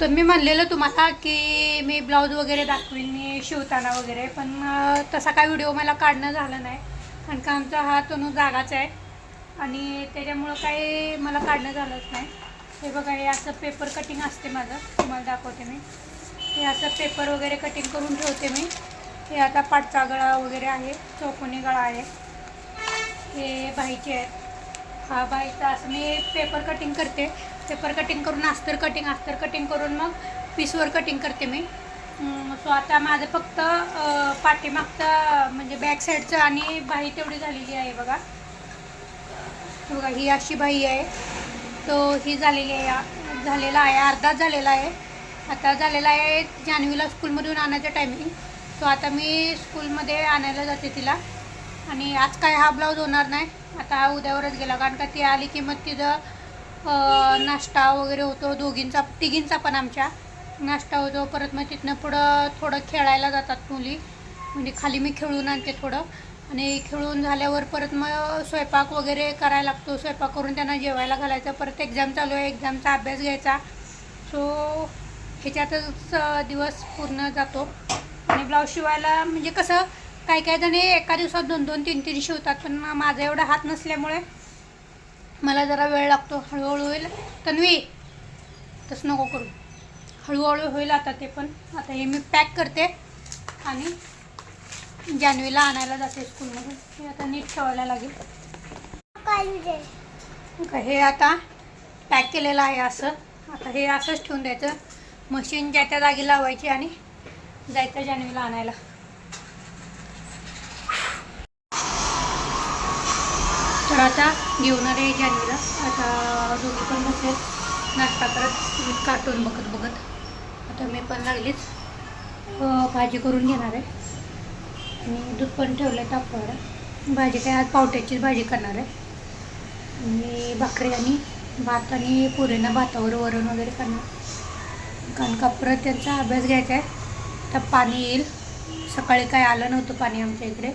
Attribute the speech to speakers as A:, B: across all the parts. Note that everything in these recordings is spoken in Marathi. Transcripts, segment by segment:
A: तर मी म्हणलेलं तुम्हाला की मी ब्लाऊज वगैरे दाखवीन मी शिवताना वगैरे पण तसा काय व्हिडिओ मला काढणं झालं नाही. कारण का आमचा हा तणू जागाच आहे आणि त्याच्यामुळं काही मला काढणं झालंच नाही. हे बघा हे असं पेपर कटिंग असते माझं तुम्हाला दाखवते मी. हे असं पेपर वगैरे कटिंग करून ठेवते मी. हे आता पाटचा गळा वगैरे आहे चौकोनी गळा आहे. हे बाईचे आहेत. हा बाईचा असं मी पेपर कटिंग करते. पेपर कटिंग करून अस्तर कटिंग अस्तर कटिंग करून मग पीसवर कटिंग करते मी. सो आता माझं फक्त पाठीमागचं म्हणजे बॅक साईडचं आणि बाई तेवढी झालेली आहे बघा. बघा ही अशी बाई आहे. तो ही झालेली आहे झालेला आहे अर्धाच झालेला आहे. आता झालेला आहे जान्हवीला स्कूलमधून आणायचं टायमिंग सो आता मी स्कूलमध्ये आणायला जाते तिला. आणि आज काय हा ब्लाऊज होणार नाही. आता हा उद्यावरच गेला. कारण का ती आली की मग तिथं नाश्ता वगैरे होतो दोघींचा तिघींचा पण आमच्या. नाश्ता होतो परत मग तिथनं पुढं थोडं खेळायला जातात मुली. म्हणजे खाली मी खेळून आणते थोडं. आणि खेळून झाल्यावर परत मग स्वयंपाक वगैरे करायला लागतो. स्वयंपाक करून त्यांना जेवायला घालायचं. परत एक्झाम चालू आहे. एक्झामचा अभ्यास घ्यायचा. सो ह्याच्यातच दिवस पूर्ण जातो. आणि ब्लाऊज शिवायला म्हणजे कसं काही काही जणी एका दिवसात दोन दोन तीन तीन शिवतात. पण माझा एवढा हात नसल्यामुळे मला जरा वेळ लागतो हळूहळू होईल. तन्वी तसं नको करू. हळूहळू होईल आता ते पण. आता हे मी पॅक करते आणि जान्हवीला आणायला जाते स्कूलमधून. हे आता नीट ठेवायला लागेल. का हे आता पॅक केलेलं आहे असं. आता हे असंच ठेवून द्यायचं. मशीन ज्या त्या जागी लावायची आणि जायचं जान्हवीला आणायला. आता घेऊन आहे जान्हवीला आता दोघी पण बसले नाश्ता करत कार्टून बघत बघत. आता मी पण लागलीच. भाजी करून घेणार आहे. आणि दूध पण ठेवलं आहे तापवायला. भाजी काय आज पावट्याचीच भाजी करणार आहे. आणि भाकरी आणि भात आणि पुरेना भातावर वरण वगैरे करणार. कारण का परत त्यांचा अभ्यास घ्यायचा आहे. तर पाणी येईल. सकाळी काय आलं नव्हतं पाणी आमच्या इकडे.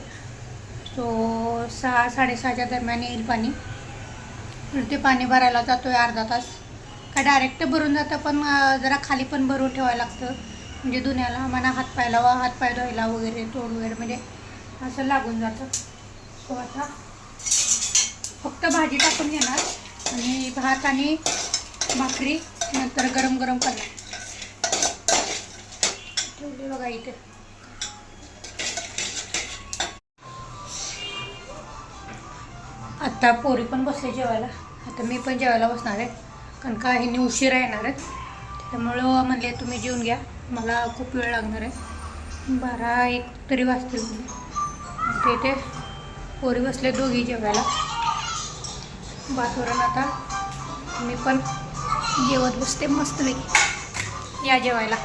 A: सो सहा साडेसहाच्या दरम्यान येईल पाणी. ते पाणी भरायला जातो आहे अर्धा तास. का डायरेक्ट भरून जातं पण जरा खाली पण भरून ठेवायला लागतं. म्हणजे धुण्याला म्हणा हातपाय लावा हातपाय धुवायला वगैरे तोड वगैरे म्हणजे असं लागून जातं. सो आता फक्त भाजी टाकून घेणार आणि भात आणि भाकरी नंतर गरम गरम करणार. ठेवले बघा इथे. आत्ता पोरी पण बसले जेवायला. आता मी पण जेवायला बसणार आहे. कारण का ह्यांनी उशिरा येणार आहेत त्यामुळं म्हणले तुम्ही जेवून घ्या. मला खूप वेळ लागणार आहे. बारा एक तरी वाजतील म्हणजे ते पोरी बसले दोघी जेवायला. वातावरण आता मी पण जेवत बसते मस्तपैकी. या जेवायला.